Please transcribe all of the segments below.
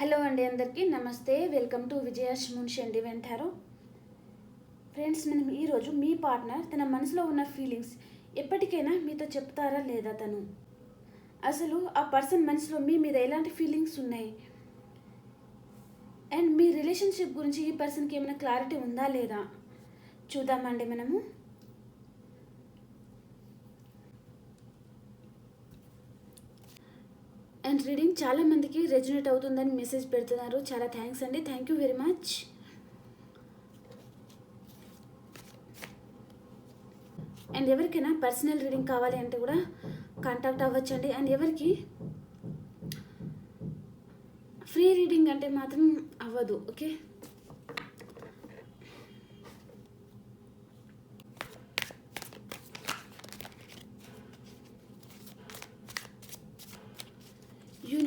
Hello అండి అందరికీ. నమస్తే. వెల్కమ్ టు విజయాష్ మున్షి అండి వెంటారు. ఫ్రెండ్స్ మనం ఈరోజు మీ పార్ట్నర్ తన మనసులో ఉన్న ఫీలింగ్స్ ఎప్పటికైనా మీతో చెప్తారా లేదా తను? అసలు ఆ పర్సన్ మనసులో మీ మీద ఎలాంటి ఫీలింగ్స్ ఉన్నాయి? అండ్ మీ రిలేషన్షిప్ గురించి ఈ పర్సన్కి ఏమైనా క్లారిటీ ఉందా లేదా? చూద్దామండి మనము. అండ్ రీడింగ్ చాలామందికి రెజినేట్ అవుతుందని మెసేజ్ పెడుతున్నారు. చాలా థ్యాంక్స్ అండి. Thank you very much and ఎవరికైనా పర్సనల్ రీడింగ్ కావాలి అంటే కూడా కాంటాక్ట్ అవ్వచ్చండి. అండ్ ఎవరికి ఫ్రీ రీడింగ్ అంటే మాత్రం అవ్వదు. ఓకే?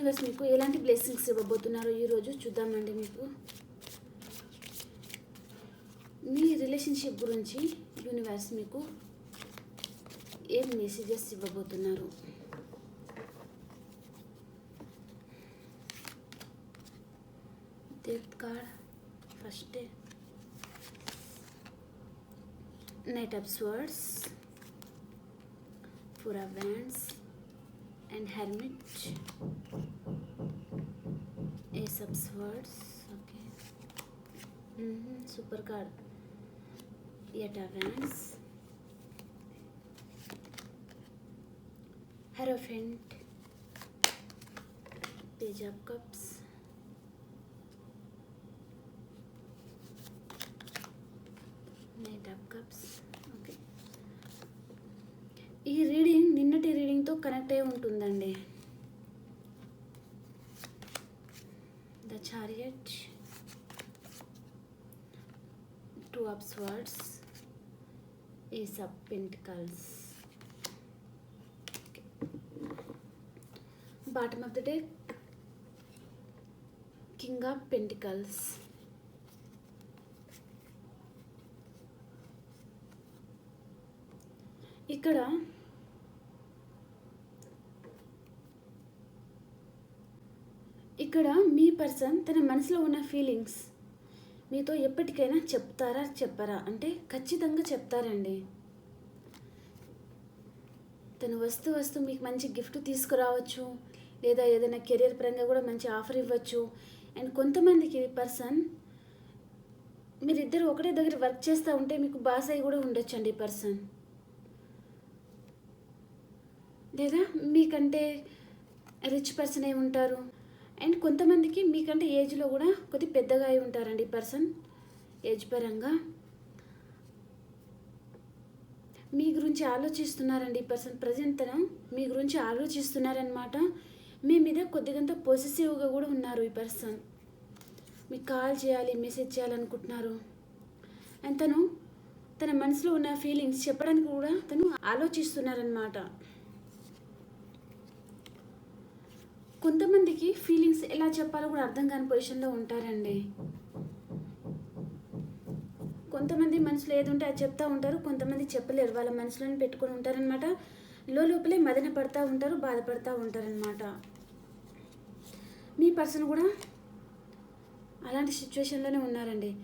యూనివర్స్ మీకు ఎలాంటి బ్లెస్సింగ్స్ ఇవ్వబోతున్నారో ఈరోజు చూద్దామండి మీకు. మీ రిలేషన్షిప్ గురించి యూనివర్స్ మీకు ఏం మెసేజెస్ ఇవ్వబోతున్నారు? Death card first knight of swords four of wands and hermit ace of swords okay. Mm-hmm. super card yet of wands hierophant. Page of cups ఉన్నట్టే ఉంటుందండి. The chariot two of swords ఈ sub pentacles bottom of the day king of pentacles ఇక్కడ ఇక్కడ మీ person తన మనసులో ఉన్న feelings మీతో ఎప్పటికైనా చెప్తారా చెప్పరా? అంటే ఖచ్చితంగా చెప్తారండి. తను వస్తూ వస్తూ మీకు మంచి గిఫ్ట్ తీసుకురావచ్చు లేదా ఏదైనా కెరీర్ పరంగా కూడా మంచి ఆఫర్ ఇవ్వచ్చు. అండ్ కొంతమందికి పర్సన్ మీరిద్దరు ఒకటే దగ్గర వర్క్ చేస్తూ ఉంటే మీకు బాస్ అయి కూడా ఉండొచ్చండి అండి పర్సన్ లేదా మీకంటే రిచ్ పర్సన్ అయి ఉంటారు? అండ్ కొంతమందికి మీకంటే ఏజ్లో కూడా కొద్ది పెద్దగా అయి ఉంటారండి పర్సన్. ఏజ్ పరంగా. మీ గురించి ఆలోచిస్తున్నారండి ఈ పర్సన్ ప్రజెంట్ తన. మీ గురించి ఆలోచిస్తున్నారనమాట మీ మీద కొద్దిగంత పొజిసివ్గా కూడా ఉన్నారు ఈ పర్సన్. మీకు కాల్ చేయాలి మెసేజ్ చేయాలనుకుంటున్నారు. అండ్ తను తన మనసులో ఉన్న ఫీలింగ్స్ చెప్పడానికి కూడా తను ఆలోచిస్తున్నారనమాట కొంతమందికి ఫీలింగ్స్ ఎలా చెప్పాలో కూడా అర్థం కాని పొజిషన్లో ఉంటారండి. కొంతమంది మనసులో ఏది ఉంటే అది చెప్తా ఉంటారు కొంతమంది చెప్పలేరు. వాళ్ళ మనసులోనే పెట్టుకొని ఉంటారనమాట లోపలే మదన పడతా ఉంటారు బాధపడతా ఉంటారనమాట మీ పర్సన్ కూడా అలాంటి సిచ్యువేషన్లోనే ఉన్నారండి.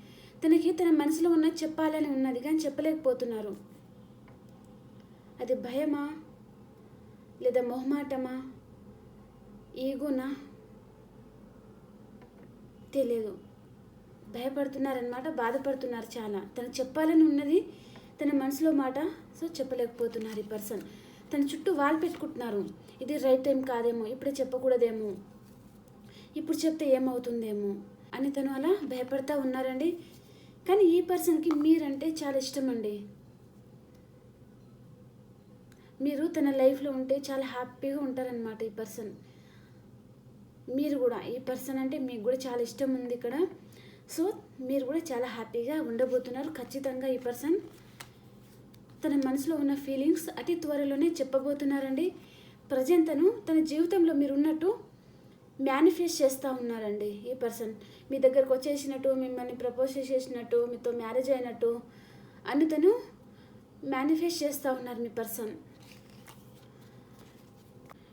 తనకి తన మనసులో ఉన్నది చెప్పాలని ఉన్నది కానీ చెప్పలేకపోతున్నారు. అది భయమా? లేదా మొహమాటమా? ఈగోనా? తెలియదు భయపడుతున్నారనమాట బాధపడుతున్నారు చాలా. తనకు చెప్పాలని ఉన్నది తన మనసులో మాట సో చెప్పలేకపోతున్నారు ఈ పర్సన్. తన చుట్టూ వాళ్ళు పెట్టుకుంటున్నారు. ఇది రైట్ టైం కాదేమో ఇప్పుడే చెప్పకూడదేమో ఇప్పుడు చెప్తే ఏమవుతుందేమో అని తను అలా భయపడతా ఉన్నారండి. కానీ ఈ పర్సన్కి మీరంటే చాలా ఇష్టం అండి మీరు తన లైఫ్లో ఉంటే చాలా హ్యాపీగా ఉంటారనమాట ఈ పర్సన్. మీరు కూడా ఈ పర్సన్ అంటే మీకు కూడా చాలా ఇష్టం ఉంది ఇక్కడ. సో మీరు కూడా చాలా హ్యాపీగా ఉండబోతున్నారు. ఖచ్చితంగా ఈ పర్సన్ తన మనసులో ఉన్న ఫీలింగ్స్ అతి త్వరలోనే చెప్పబోతున్నారండి. ప్రజెంతను తన జీవితంలో మీరు ఉన్నట్టు మేనిఫెస్ట్ చేస్తూ ఉన్నారండి ఈ పర్సన్. మీ దగ్గరకు వచ్చేసినట్టు మిమ్మల్ని ప్రపోజ్ చేసేసినట్టు మీతో మ్యారేజ్ అయినట్టు అని తను మేనిఫెస్ట్ చేస్తూ ఉన్నారు మీ పర్సన్.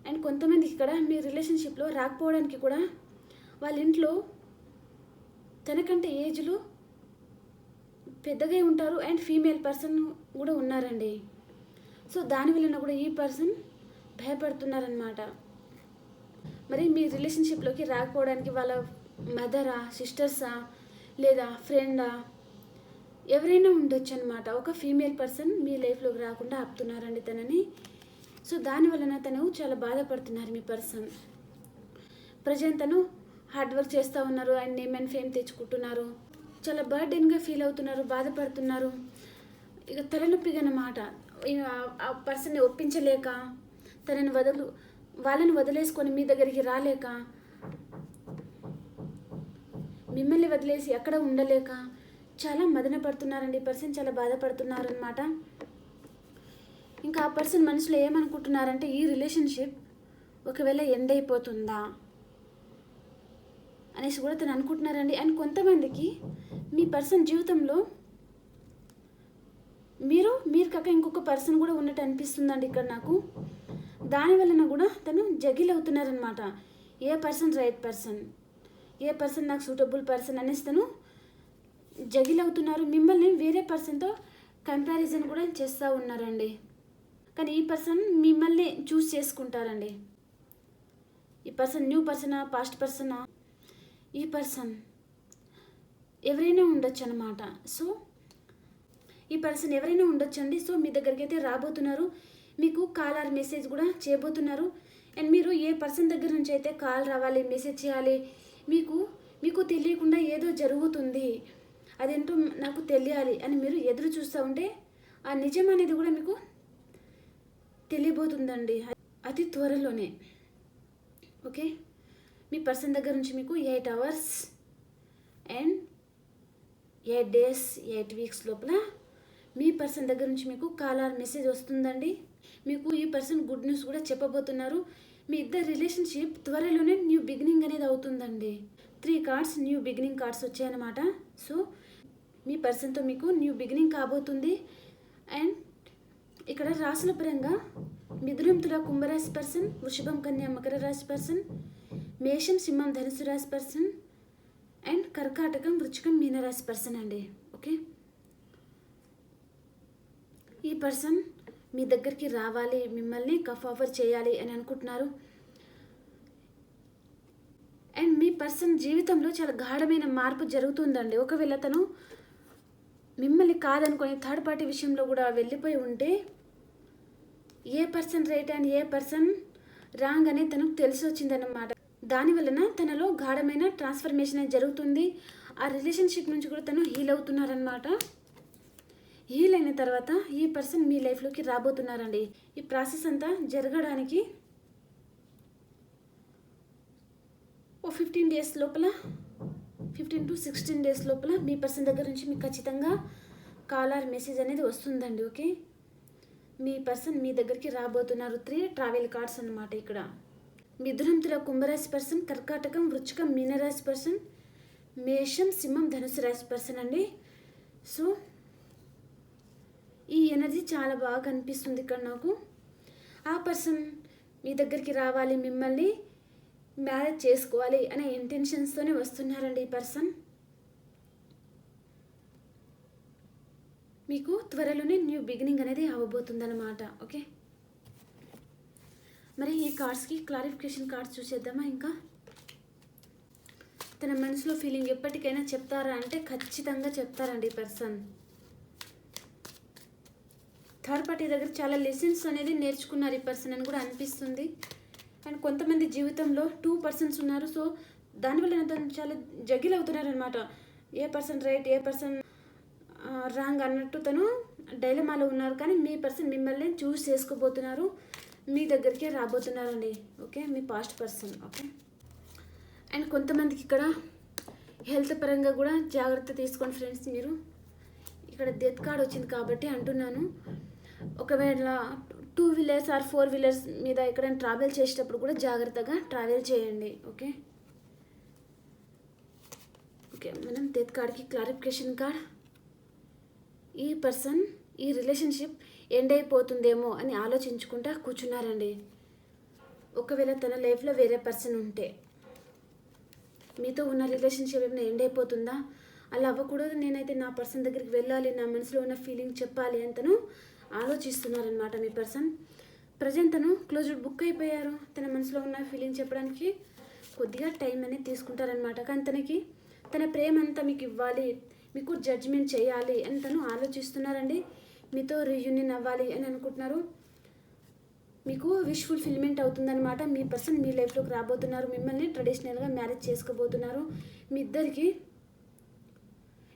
అండ్ కొంతమంది ఇక్కడ మీ రిలేషన్షిప్లో రాకపోవడానికి కూడా వాళ్ళ ఇంట్లో తనకంటే ఏజ్లో పెద్దగా ఉంటారు అండ్ ఫీమేల్ పర్సన్ కూడా ఉన్నారండి. సో దాని వలన కూడా ఈ పర్సన్ భయపడుతున్నారనమాట మరి మీ రిలేషన్షిప్లోకి రాకపోవడానికి వాళ్ళ మదరా సిస్టర్సా లేదా ఫ్రెండా? ఎవరైనా ఉండొచ్చు అనమాట ఒక ఫీమేల్ పర్సన్ మీ లైఫ్లోకి రాకుండా ఆపుతున్నారండి తనని. సో దాని వలన తను చాలా బాధపడుతున్నారు మీ పర్సన్. ప్రజెంట్ తను హార్డ్ వర్క్ చేస్తూ ఉన్నారు అండ్ నేమ్ అండ్ ఫేమ్ తెచ్చుకుంటున్నారు. చాలా బర్డెన్గా ఫీల్ అవుతున్నారు బాధపడుతున్నారు. ఇక తలనొప్పిగా అన్నమాట. ఇక ఆ- ఆ పర్సన్ని ఒప్పించలేక తనని వదలు వాళ్ళని వదిలేసుకొని మీ దగ్గరికి రాలేక మిమ్మల్ని వదిలేసి ఎక్కడ ఉండలేక చాలా మదన పడుతున్నారండి. ఈ పర్సన్ చాలా బాధపడుతున్నారు అనమాట ఇంకా ఆ పర్సన్ మనసులో ఏమనుకుంటున్నారంటే ఈ రిలేషన్షిప్ ఒకవేళ ఎండ్ అయిపోతుందా అనేసి కూడా తను అనుకుంటున్నారండి. అండ్ కొంతమందికి మీ పర్సన్ జీవితంలో మీరు మీరు కాక ఇంకొక పర్సన్ కూడా ఉన్నట్టు అనిపిస్తుందండి ఇక్కడ నాకు. దాని వలన కూడా తను juggle అవుతున్నారనమాట a person right person a person నాకు సూటబుల్ పర్సన్ అనేసి తను జగిల్ అవుతున్నారు. మిమ్మల్ని వేరే పర్సన్తో కంపారిజన్ కూడా చేస్తూ ఉన్నారండి. కానీ ఈ పర్సన్ మిమ్మల్ని చూస్ చేసుకుంటారండి. ఈ పర్సన్ న్యూ పర్సనా పాస్ట్ పర్సనా? ఈ పర్సన్ ఎవరైనా ఉండొచ్చు అనమాట సో ఈ పర్సన్ ఎవరైనా ఉండొచ్చండి. సో మీ దగ్గరికి అయితే రాబోతున్నారు. మీకు కాల్ ఆర్ మెసేజ్ కూడా చేయబోతున్నారు. అండ్ మీరు ఏ పర్సన్ దగ్గర నుంచి అయితే కాల్ రావాలి మెసేజ్ చేయాలి మీకు మీకు తెలియకుండా ఏదో జరుగుతుంది అదేంటో నాకు తెలియాలి అని మీరు ఎదురు చూస్తూ ఉంటే ఆ నిజం అనేది కూడా మీకు తెలియబోతుందండి. అతి త్వరలోనే. ఓకే? మీ పర్సన్ దగ్గర నుంచి మీకు eight hours and eight days eight weeks లోపల మీ పర్సన్ దగ్గర నుంచి మీకు కాలర్ మెసేజ్ వస్తుందండి. మీకు ఈ పర్సన్ గుడ్ న్యూస్ కూడా చెప్పబోతున్నారు. మీ ఇద్దరు రిలేషన్షిప్ త్వరలోనే న్యూ బిగినింగ్ అనేది అవుతుందండి. Three cards new beginning cards వచ్చాయన్నమాట. సో మీ పర్సన్తో మీకు న్యూ బిగినింగ్ కాబోతుంది. అండ్ ఇక్కడ రాసుల పరంగా మిథునం తుల కుంభరాశి పర్సన్ వృషభం కన్యా మకర రాశి పర్సన్ మేషం సింహం ధనుసు రాశి పర్సన్ అండ్ కర్కాటకం వృచ్చికం మీనరాశి పర్సన్ అండి. ఓకే? ఈ పర్సన్ మీ దగ్గరికి రావాలి మిమ్మల్ని కఫ్ ఆఫర్ చేయాలి అని అనుకుంటున్నారు. అండ్ మీ పర్సన్ జీవితంలో చాలా గాఢమైన మార్పు జరుగుతుందండి. ఒకవేళ తను మిమ్మల్ని కాదనుకొని థర్డ్ పార్టీ విషయంలో కూడా వెళ్ళిపోయి ఉంటే a person right and a person wrong అనేది తనకు తెలిసి వచ్చిందన్నమాట దాని వలన తనలో గాఢమైన ట్రాన్స్ఫర్మేషన్ అనేది జరుగుతుంది. ఆ రిలేషన్షిప్ నుంచి కూడా తను హీల్ అవుతున్నారనమాట హీల్ అయిన తర్వాత ఈ పర్సన్ మీ లైఫ్లోకి రాబోతున్నారండి. ఈ ప్రాసెస్ అంతా జరగడానికి ఓ ఫిఫ్టీన్ డేస్ లోపల ఫిఫ్టీన్ టు సిక్స్టీన్ డేస్ లోపల మీ పర్సన్ దగ్గర నుంచి మీకు ఖచ్చితంగా కాల్ ఆర్ మెసేజ్ అనేది వస్తుందండి ఓకే మీ పర్సన్ మీ దగ్గరికి రాబోతున్నారు. త్రీ ట్రావెల్ కార్డ్స్ అన్నమాట ఇక్కడ. మిథునం తుల కుంభరాశి పర్సన్ కర్కాటకం వృచ్చికం మీనరాశి పర్సన్ మేషం సింహం ధనుసు రాశి పర్సన్ అండి. సో ఈ ఎనర్జీ చాలా బాగా కనిపిస్తుంది ఇక్కడ నాకు. ఆ పర్సన్ మీ దగ్గరికి రావాలి మిమ్మల్ని మ్యారేజ్ చేసుకోవాలి అనే ఇంటెన్షన్స్తోనే వస్తున్నారండి ఈ పర్సన్ మీకు త్వరలోనే న్యూ బిగినింగ్ అనేది అవ్వబోతుందన్నమాట ఓకే? మరి ఈ కార్డ్స్కి క్లారిఫికేషన్ కార్డ్స్ చూసేద్దామా ఇంకా? తన మనసులో ఫీలింగ్ ఎప్పటికైనా చెప్తారా అంటే ఖచ్చితంగా చెప్తారండి ఈ పర్సన్. థర్డ్ పార్టీ దగ్గర చాలా లెసన్స్ అనేది నేర్చుకున్నారు ఈ పర్సన్ అని కూడా అనిపిస్తుంది. అండ్ కొంతమంది జీవితంలో టూ పర్సన్స్ ఉన్నారు సో దానివల్ల తను చాలా జగిల్ అవుతున్నారు అనమాట ఏ పర్సన్ రైట్ ఏ పర్సన్ రాంగ్ అన్నట్టు తను డైలమాలో ఉన్నారు కానీ మీ పర్సన్ మిమ్మల్ని చూస్ చేసుకోబోతున్నారు. మీ దగ్గరికే రాబోతున్నారండి. ఓకే? మీ పాస్ట్ పర్సన్. ఓకే? అండ్ కొంతమందికి ఇక్కడ హెల్త్ పరంగా కూడా జాగ్రత్త తీసుకోండి ఫ్రెండ్స్ మీరు. ఇక్కడ డెత్ కార్డ్ వచ్చింది కాబట్టి అంటున్నాను. ఒకవేళ two wheelers or four wheelers మీద ఎక్కడైనా ట్రావెల్ చేసేటప్పుడు కూడా జాగ్రత్తగా ట్రావెల్ చేయండి. ఓకే? ఓకే మనం డెత్ కార్డ్కి క్లారిఫికేషన్ కార్డ్ ఈ పర్సన్ ఈ రిలేషన్షిప్ ఎండ్ అయిపోతుందేమో అని ఆలోచించుకుంటా కూర్చున్నారండి. ఒకవేళ తన లైఫ్లో వేరే పర్సన్ ఉంటే మీతో ఉన్న రిలేషన్షిప్ ఏమైనా ఎండ్ అయిపోతుందా? అలా అవ్వకూడదు. నేనైతే నా పర్సన్ దగ్గరికి వెళ్ళాలి నా మనసులో ఉన్న ఫీలింగ్ చెప్పాలి అంతను ఆలోచిస్తున్నారనమాట మీ పర్సన్. ప్రజెంట్ తను క్లోజ్డ్ బుక్ అయిపోయారు. తన మనసులో ఉన్న ఫీలింగ్ చెప్పడానికి కొద్దిగా టైం అనేది తీసుకుంటారనమాట కానీ తనకి తన ప్రేమ అంతా మీకు ఇవ్వాలి. మీకు జడ్జిమెంట్ చేయాలి అని తను ఆలోచిస్తున్నారండి. మీతో రీయూనియన్ అవ్వాలి అని అనుకుంటున్నారు. మీకు విష్ ఫుల్ఫిల్మెంట్ అవుతుందన్నమాట. మీ పర్సన్ మీ లైఫ్లోకి రాబోతున్నారు. మిమ్మల్ని ట్రెడిషనల్గా మ్యారేజ్ చేసుకోబోతున్నారు. మీ ఇద్దరికి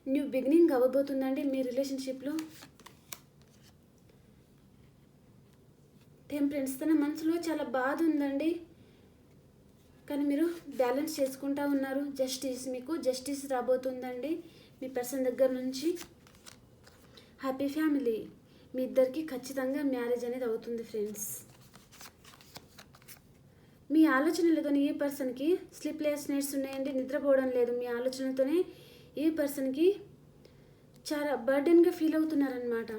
న్యూ బిగినింగ్ అవ్వబోతుందండి మీ రిలేషన్షిప్లో టెంపరెన్స్ తన మనసులో చాలా బాధ ఉందండి. కానీ మీరు బ్యాలెన్స్ చేసుకుంటా ఉన్నారు. జస్టిస్ మీకు జస్టిస్ రాబోతుందండి. మీ పర్సన్ దగ్గర నుంచి హ్యాపీ ఫ్యామిలీ. మీ ఇద్దరికి ఖచ్చితంగా మ్యారేజ్ అనేది అవుతుంది ఫ్రెండ్స్. మీ ఆలోచనలతోనే ఈ పర్సన్కి స్లీప్లెస్ నైట్స్ ఉన్నాయండి నిద్రపోవడం లేదు. మీ ఆలోచనలతోనే ఈ పర్సన్కి చాలా బర్డెన్గా ఫీల్ అవుతున్నారనమాట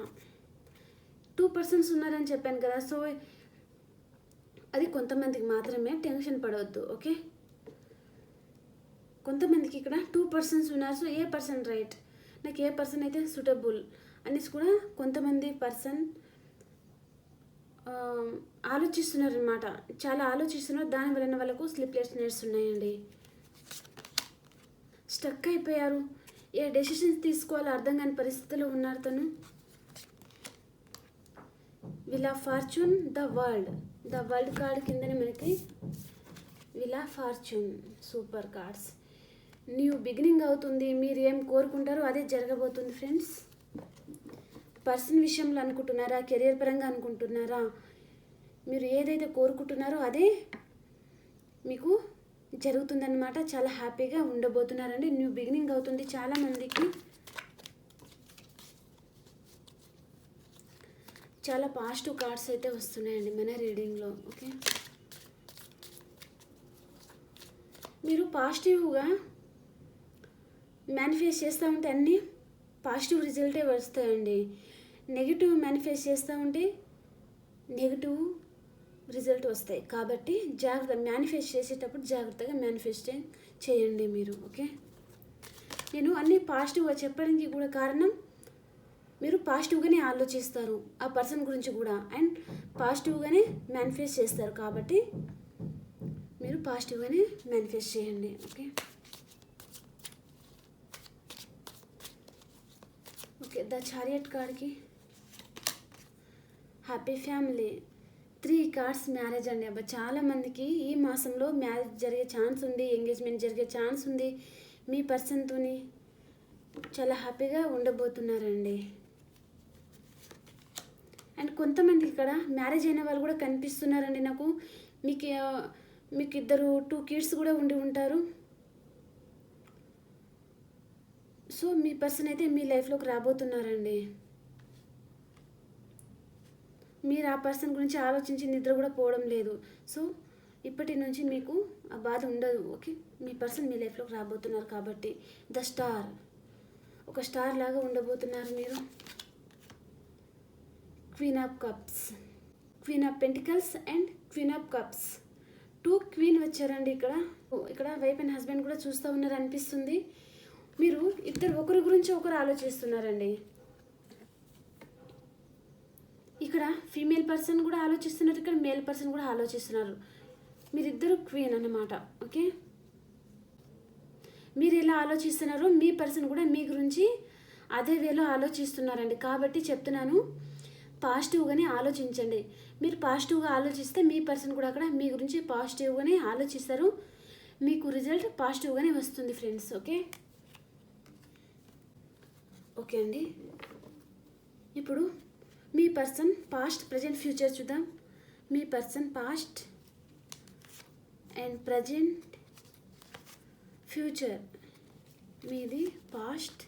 టూ పర్సన్స్ ఉన్నారని చెప్పాను కదా. సో అది కొంతమందికి మాత్రమే టెన్షన్ పడవద్దు ఓకే? కొంతమందికి ఇక్కడ టూ పర్సన్స్ ఉన్నారు సో ఏ పర్సన్ రైట్? నాకు ఏ పర్సన్ అయితే సూటబుల్? అనేసి కూడా కొంతమంది పర్సన్ ఆలోచిస్తున్నారు అనమాట చాలా ఆలోచిస్తున్నారు దాని వలన వాళ్ళకు స్లిప్లెస్ నైట్స్ ఉన్నాయండి. స్టక్ అయిపోయారు. ఏ డెసిషన్స్ తీసుకోవాలో అర్థం కాని పరిస్థితిలో ఉన్నారు తను. Wheel of fortune the world. The world card కిందనే మనకి wheel of fortune super cards new beginning అవుతుంది. మీరు ఏం కోరుకుంటారో అదే జరగబోతుంది ఫ్రెండ్స్ పర్సన్ విషయంలో అనుకుంటున్నారా? కెరియర్ పరంగా అనుకుంటున్నారా? మీరు ఏదైతే కోరుకుంటున్నారో అదే మీకు జరుగుతుందన్నమాట. చాలా హ్యాపీగా ఉండబోతున్నారండి. న్యూ బిగినింగ్ అవుతుంది. చాలా చాలా పాజిటివ్ కార్డ్స్ అయితే వస్తున్నాయండి మన రీడింగ్లో ఓకే? మీరు పాజిటివ్గా మేనిఫెస్ట్ చేస్తూ ఉంటే అన్నీ పాజిటివ్ రిజల్టే వస్తాయండి. నెగిటివ్ మేనిఫెస్ట్ చేస్తూ ఉంటే నెగిటివ్ రిజల్ట్ వస్తాయి. కాబట్టి జాగ్రత్త మేనిఫెస్ట్ చేసేటప్పుడు జాగ్రత్తగా మేనిఫెస్ట్ చేయండి మీరు ఓకే? నేను అన్నీ పాజిటివ్గా చెప్పడానికి కూడా కారణం మీరు పాజిటివ్గానే ఆలోచిస్తారు ఆ పర్సన్ గురించి కూడా. అండ్ పాజిటివ్గానే మేనిఫెస్ట్ చేస్తారు కాబట్టి మీరు పాజిటివ్గానే మేనిఫెస్ట్ చేయండి. ఓకే? ఓకే ద చారియట్ కార్డ్కి happy family. Three cards marriage అండి. అబ్బా చాలా మందికి ఈ మాసంలో మ్యారేజ్ జరిగే ఛాన్స్ ఉంది ఎంగేజ్మెంట్ జరిగే ఛాన్స్ ఉంది. మీ పర్సన్తోని చాలా హ్యాపీగా ఉండబోతున్నారండి. అండ్ కొంతమంది ఇక్కడ మ్యారేజ్ అయిన వాళ్ళు కూడా కనిపిస్తున్నారండి నాకు. మీకు మీకు ఇద్దరు టూ కిడ్స్ కూడా ఉండి ఉంటారు. సో మీ పర్సన్ అయితే మీ లైఫ్లోకి రాబోతున్నారండి. మీరు ఆ పర్సన్ గురించి ఆలోచించి నిద్ర కూడా పోవడం లేదు. సో ఇప్పటి నుంచి మీకు ఆ బాధ ఉండదు ఓకే? మీ పర్సన్ మీ లైఫ్లోకి రాబోతున్నారు కాబట్టి. The star. ఒక స్టార్ లాగా ఉండబోతున్నారు మీరు. Queen of cups queen of pentacles and queen of cups two queen వచ్చారండి ఇక్కడ. ఇక్కడ వైఫ్ అండ్ హస్బెండ్ కూడా చూస్తూ ఉన్నారు అనిపిస్తుంది. మీరు ఇద్దరు ఒకరి గురించి ఒకరు ఆలోచిస్తున్నారండి. ఇక్కడ ఫీమేల్ పర్సన్ కూడా ఆలోచిస్తున్నారు ఇక్కడ మేల్ పర్సన్ కూడా ఆలోచిస్తున్నారు. మీరిద్దరు క్వీన్ అన్నమాట ఓకే మీరు ఎలా ఆలోచిస్తున్నారో మీ పర్సన్ కూడా మీ గురించి అదే వేలో ఆలోచిస్తున్నారండి. కాబట్టి చెప్తున్నాను పాజిటివ్గానే ఆలోచించండి. మీరు పాజిటివ్గా ఆలోచిస్తే మీ పర్సన్ కూడా అక్కడ మీ గురించి పాజిటివ్గానే ఆలోచిస్తారు. మీకు రిజల్ట్ పాజిటివ్గానే వస్తుంది ఫ్రెండ్స్ ఓకే? ఓకే అండి. ఇప్పుడు మీ పర్సన్ పాస్ట్ ప్రజెంట్ ఫ్యూచర్ చూద్దాం. మీ person past and present future మీది పాస్ట్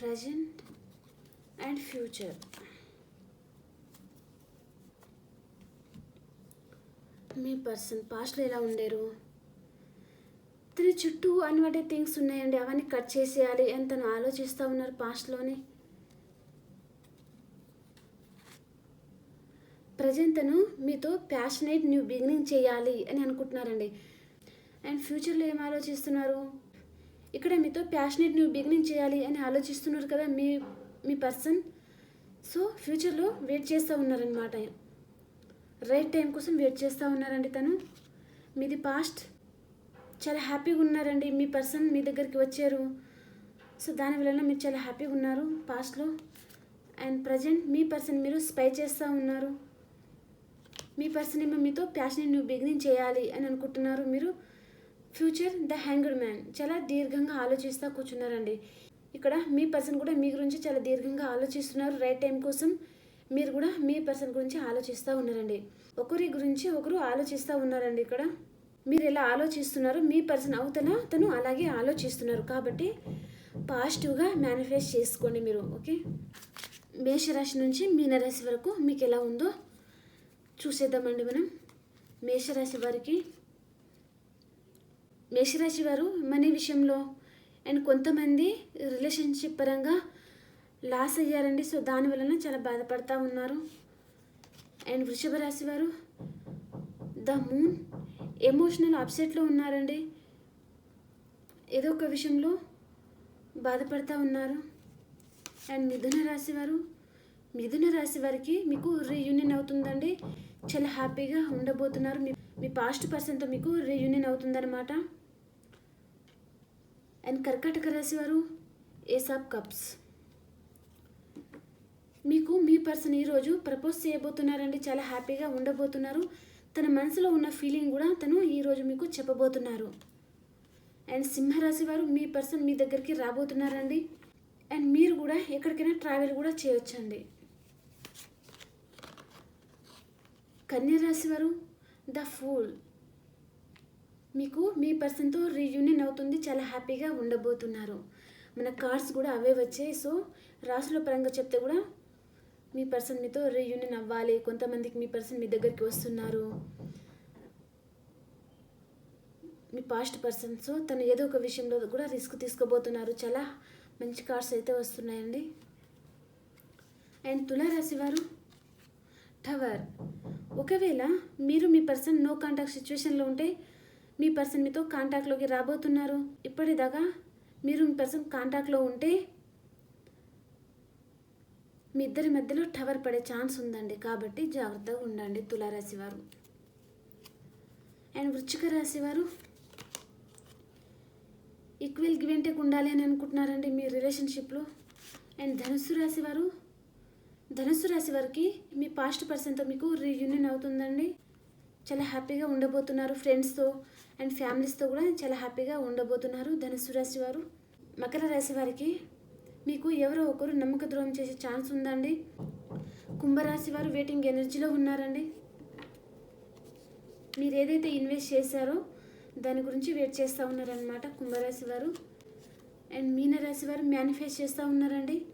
ప్రజెంట్ అండ్ ఫ్యూచర్. మీ పర్సన్ పాస్ట్లో ఎలా ఉండేరు? తన చుట్టూ అనివాటి థింగ్స్ ఉన్నాయండి అవన్నీ కట్ చేసేయాలి. అని తను ఆలోచిస్తూ ఉన్నారు పాస్ట్లోని. ప్రజెంట్ తను మీతో ప్యాషనేట్ న్యూ బిగినింగ్ చేయాలి అని అనుకుంటున్నారండి. అండ్ ఫ్యూచర్లో ఏం ఆలోచిస్తున్నారు? ఇక్కడ మీతో ప్యాషనేట్ న్యూ బిగినింగ్ చేయాలి అని ఆలోచిస్తున్నారు కదా మీ మీ పర్సన్. సో ఫ్యూచర్లో వెయిట్ చేస్తూ ఉన్నారనమాట రైట్ టైం కోసం వెయిట్ చేస్తూ ఉన్నారండి తను. మీది పాస్ట్. చాలా హ్యాపీగా ఉన్నారండి. మీ పర్సన్ మీ దగ్గరికి వచ్చారు. సో దాని వలన మీరు చాలా హ్యాపీగా ఉన్నారు పాస్ట్లో. అండ్ ప్రజెంట్ మీ పర్సన్ మీరు స్పై చేస్తూ ఉన్నారు. మీ పర్సన్ ఏమో మీతో ప్యాషన్ నువ్వు బిగినింగ్ చేయాలి అని అనుకుంటున్నారు. మీరు ఫ్యూచర్ ద హ్యాంగ్డ్ మ్యాన్. చాలా దీర్ఘంగా ఆలోచిస్తూ కూర్చున్నారండి. ఇక్కడ మీ పర్సన్ కూడా మీ గురించి చాలా దీర్ఘంగా ఆలోచిస్తున్నారు. రైట్ టైం కోసం మీరు కూడా మీ పర్సన్ గురించి ఆలోచిస్తూ ఉన్నారండి. ఒకరి గురించి ఒకరు ఆలోచిస్తూ ఉన్నారండి ఇక్కడ. మీరు ఎలా ఆలోచిస్తున్నారు మీ పర్సన్ అవతల తను అలాగే ఆలోచిస్తున్నారు. కాబట్టి పాజిటివ్గా మేనిఫెస్ట్ చేసుకోండి మీరు ఓకే? మేషరాశి నుంచి మీనరాశి వరకు మీకు ఎలా ఉందో చూసేద్దామండి మనం. మేషరాశి వారికి మేషరాశి వారు మనీ విషయంలో అండ్ కొంతమంది రిలేషన్షిప్ పరంగా లాస్ అయ్యారండి. సో దాని వలన చాలా బాధపడతా ఉన్నారు. అండ్ వృషభ రాశి వారు ద మూన్ ఎమోషనల్ అప్సెట్లో ఉన్నారండి. ఏదో ఒక విషయంలో బాధపడతా ఉన్నారు. అండ్ మిథున రాశి వారు మిథున రాశి వారికి మీకు రీయూనియన్ అవుతుందండి. చాలా హ్యాపీగా ఉండబోతున్నారు. మీ మీ పాస్ట్ పర్సన్తో మీకు రీయూనియన్ అవుతుందన్నమాట. అండ్ కర్కాటక రాశి వారు ఏస్ ఆఫ్ కప్స్. మీకు మీ పర్సన్ ఈరోజు ప్రపోజ్ చేయబోతున్నారండి చాలా హ్యాపీగా ఉండబోతున్నారు. తన మనసులో ఉన్న ఫీలింగ్ కూడా తను ఈరోజు మీకు చెప్పబోతున్నారు. అండ్ సింహరాశి వారు మీ పర్సన్ మీ దగ్గరికి రాబోతున్నారండి. అండ్ మీరు కూడా ఎక్కడికైనా ట్రావెల్ కూడా చేయొచ్చండి. కన్యరాశి వారు ద ఫూల్. మీకు మీ పర్సన్తో రీయూనియన్ అవుతుంది చాలా హ్యాపీగా ఉండబోతున్నారు. మన కార్డ్స్ కూడా అవే వచ్చాయి. సో రాసుల పరంగా చెప్తే కూడా మీ పర్సన్ మీతో రీయూనియన్ అవ్వాలి. కొంతమందికి మీ పర్సన్ మీ దగ్గరికి వస్తున్నారు. మీ పాస్ట్ పర్సన్ సో తను ఏదో ఒక విషయంలో కూడా రిస్క్ తీసుకోబోతున్నారు. చాలా మంచి కార్డ్స్ అయితే వస్తున్నాయండి. అండ్ తులారాశి వారు టవర్. ఒకవేళ మీరు మీ పర్సన్ నో కాంటాక్ట్ సిచ్యువేషన్లో ఉంటే మీ పర్సన్ మీతో కాంటాక్ట్లోకి రాబోతున్నారు. ఇప్పటిదాకా మీరు మీ పర్సన్ కాంటాక్ట్లో ఉంటే మీ ఇద్దరి మధ్యలో టవర్ పడే ఛాన్స్ ఉందండి. కాబట్టి జాగ్రత్తగా ఉండండి తులారాశి వారు. అండ్ వృచ్చిక రాశి వారు ఈక్వల్ గివెంటెక్ ఉండాలి అని అనుకుంటున్నారండి మీ రిలేషన్షిప్లో అండ్ ధనుస్సు రాశి వారు ధనుస్సు రాశి వారికి మీ పాస్ట్ పర్సన్తో మీకు రీయూనియన్ అవుతుందండి. చాలా హ్యాపీగా ఉండబోతున్నారు ఫ్రెండ్స్తో అండ్ ఫ్యామిలీస్తో కూడా చాలా హ్యాపీగా ఉండబోతున్నారు ధనుసు రాశి వారు. మకర రాశి వారికి మీకు ఎవరో ఒకరు నమ్మక ద్రోహం చేసే ఛాన్స్ ఉందండి. కుంభరాశి వారు వెయిటింగ్ ఎనర్జీలో ఉన్నారండి. మీరు ఏదైతే ఇన్వెస్ట్ చేశారో దాని గురించి వెయిట్ చేస్తూ ఉన్నారనమాట కుంభరాశి వారు. అండ్ మీనరాశి వారు మేనిఫెస్ట్ చేస్తూ ఉన్నారండి.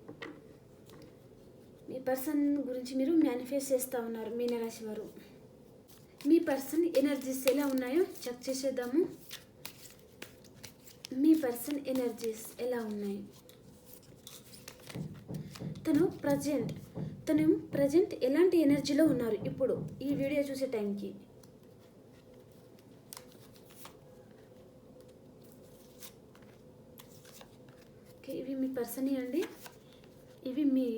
మీ పర్సన్ గురించి మీరు మేనిఫెస్ట్ చేస్తూ ఉన్నారు మీనరాశి వారు. మీ పర్సన్ ఎనర్జీస్ ఎలా ఉన్నాయో చెక్ చేసేద్దాము. మీ పర్సన్ ఎనర్జీస్ ఎలా ఉన్నాయి? తను ప్రజెంట్ తను ప్రజెంట్ ఎలాంటి ఎనర్జీలో ఉన్నారు? ఇప్పుడు ఈ వీడియో చూసే టైంకి. ఓకే ఇవి మీ పర్సన్ అండి. ఇవి మీ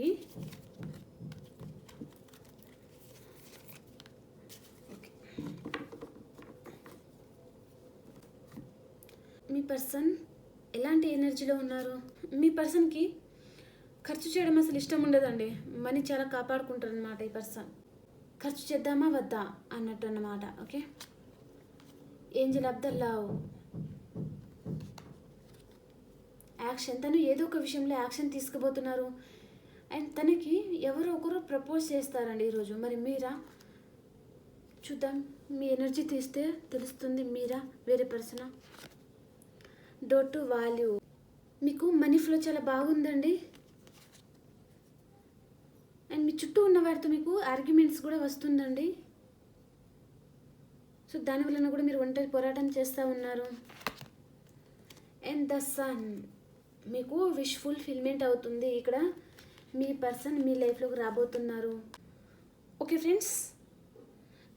పర్సన్ ఎలాంటి ఎనర్జీలో ఉన్నారు? మీ పర్సన్కి ఖర్చు చేయడం అసలు ఇష్టం ఉండదండి. మనీ చాలా కాపాడుకుంటారు అనమాట ఈ పర్సన్. ఖర్చు చేద్దామా వద్దా అన్నట్టు అన్నమాట okay? Angel of the love action తను ఏదో ఒక విషయంలో యాక్షన్ తీసుకుపోతున్నారు. అండ్ తనకి ఎవరో ఒకరు ప్రపోజ్ చేస్తారండి ఈరోజు. మరి మీరా? చూద్దాం. మీ ఎనర్జీ తీస్తే తెలుస్తుంది మీరా? వేరే పర్సనా? డోర్ టు వాల్యూ మీకు మనీ ఫ్లో చాలా బాగుందండి. అండ్ మీ చుట్టూ ఉన్న వారితో మీకు ఆర్గ్యుమెంట్స్ కూడా వస్తుందండి. సో దాని వలన కూడా మీరు ఒంటరి పోరాటం చేస్తూ ఉన్నారు. అండ్ ద సన్ మీకు విష్ ఫుల్ఫిల్మెంట్ అవుతుంది ఇక్కడ. మీ పర్సన్ మీ లైఫ్లోకి రాబోతున్నారు. ఓకే ఫ్రెండ్స్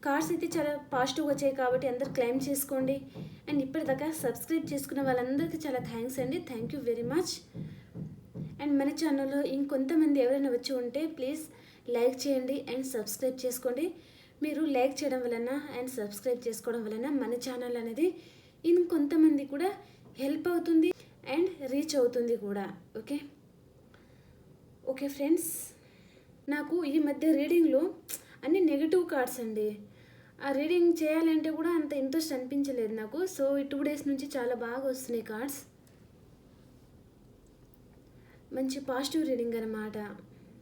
కార్డ్స్ అయితే చాలా పాజిటివ్ వచ్చాయి కాబట్టి అందరు క్లైమ్ చేసుకోండి. అండ్ ఇప్పటిదాకా సబ్స్క్రైబ్ చేసుకున్న వాళ్ళందరికీ చాలా థ్యాంక్స్ అండి. Thank you very much and మన ఛానల్లో ఇంకొంతమంది ఎవరైనా వచ్చి ఉంటే ప్లీజ్ లైక్ చేయండి అండ్ సబ్స్క్రైబ్ చేసుకోండి. మీరు లైక్ చేయడం వలన అండ్ సబ్స్క్రైబ్ చేసుకోవడం వలన మన ఛానల్ అనేది ఇంకొంతమంది కూడా హెల్ప్ అవుతుంది అండ్ రీచ్ అవుతుంది కూడా. ఓకే? ఓకే ఫ్రెండ్స్ నాకు ఈ మధ్య రీడింగ్లో అన్ని నెగిటివ్ కార్డ్స్ అండి. ఆ రీడింగ్ చేయాలంటే కూడా అంత ఇంట్రెస్ట్ అనిపించలేదు నాకు. సో ఈ టూ డేస్ నుంచి చాలా బాగా వస్తున్నాయి కార్డ్స్. మంచి పాజిటివ్ రీడింగ్ అనమాట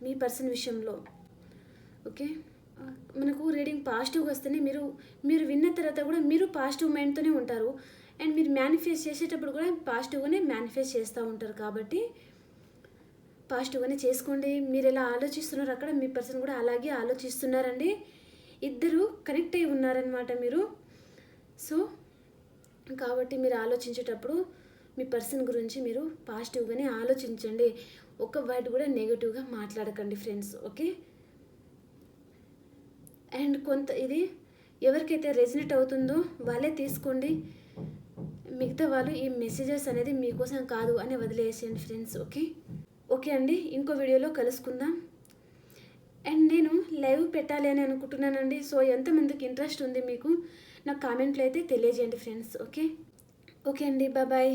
మీ పర్సన్ విషయంలో. ఓకే? మనకు రీడింగ్ పాజిటివ్గా వస్తేనే మీరు మీరు విన్న తర్వాత కూడా మీరు పాజిటివ్ మైండ్తోనే ఉంటారు. అండ్ మీరు మేనిఫెస్ట్ చేసేటప్పుడు కూడా పాజిటివ్గానే మేనిఫెస్ట్ చేస్తూ ఉంటారు కాబట్టి పాజిటివ్గానే చేసుకోండి. మీరు ఎలా ఆలోచిస్తున్నారు అక్కడ మీ పర్సన్ కూడా అలాగే ఆలోచిస్తున్నారండి. ఇద్దరు కనెక్ట్ అయి ఉన్నారనమాట మీరు. సో కాబట్టి మీరు ఆలోచించేటప్పుడు మీ పర్సన్ గురించి మీరు పాజిటివ్గానే ఆలోచించండి. ఒక వర్డ్ కూడా నెగిటివ్గా మాట్లాడకండి ఫ్రెండ్స్ ఓకే? అండ్ కొంత ఇది ఎవరికైతే రెజినేట్ అవుతుందో వాళ్ళే తీసుకోండి. మిగతా వాళ్ళు ఈ మెసేజెస్ అనేది మీకోసం కాదు అని వదిలేసేయండి ఫ్రెండ్స్ ఓకే? ఓకే అండి ఇంకో వీడియోలో కలుసుకుందాం. అండ్ నేను లైవ్ పెట్టాలి అని అనుకుంటున్నానండి. సో ఎంతమందికి ఇంట్రెస్ట్ ఉంది మీకు? నాకు కామెంట్లో అయితే తెలియజేయండి ఫ్రెండ్స్ ఓకే? ఓకే అండి బాయ్